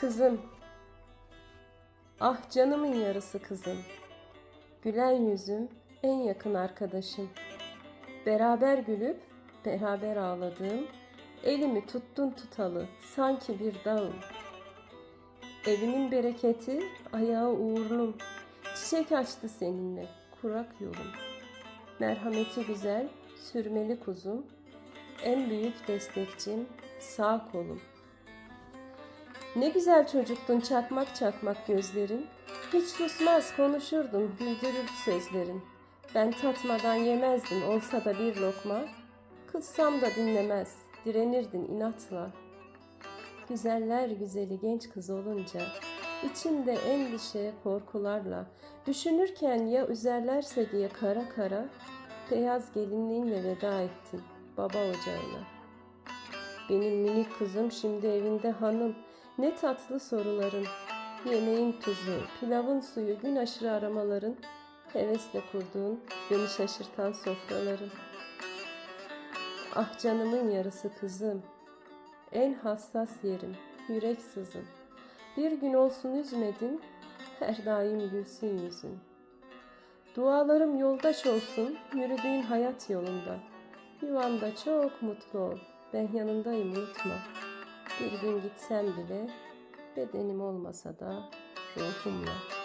Kızım. Ah canımın yarısı kızım. Gülen yüzüm en yakın arkadaşım. Beraber gülüp beraber ağladığım, elimi tuttun tutalı sanki bir dağım. Evimin bereketi, ayağı uğurlum. Çiçek açtı seninle, kurak yolum. Merhameti güzel, sürmeli kuzum. En büyük destekçim, sağ kolum. Ne güzel çocuktun çakmak çakmak gözlerin. Hiç susmaz konuşurdun güldürür sözlerin. Ben tatmadan yemezdin olsa da bir lokma. Kızsam da dinlemez, direnirdin inatla. Güzeller güzeli genç kız olunca içimde endişe korkularla düşünürken ya üzerlerse diye kara kara beyaz gelinliğinle veda ettin baba ocağına. Benim minik kızım şimdi evinde hanım. Ne tatlı soruların. Yemeğin tuzu, pilavın suyu, gün aşırı aramaların. Hevesle kurduğun, beni şaşırtan sofraların. Ah canımın yarısı kızım. En hassas yerim, yürek sızım. Bir gün olsun üzmedin, her daim gülsün yüzün. Dualarım yoldaş olsun, yürüdüğün hayat yolunda. Yuvanda çok mutlu ol, ben yanındayım unutma. Bir gün gitsem bile bedenim olmasa da ruhumla.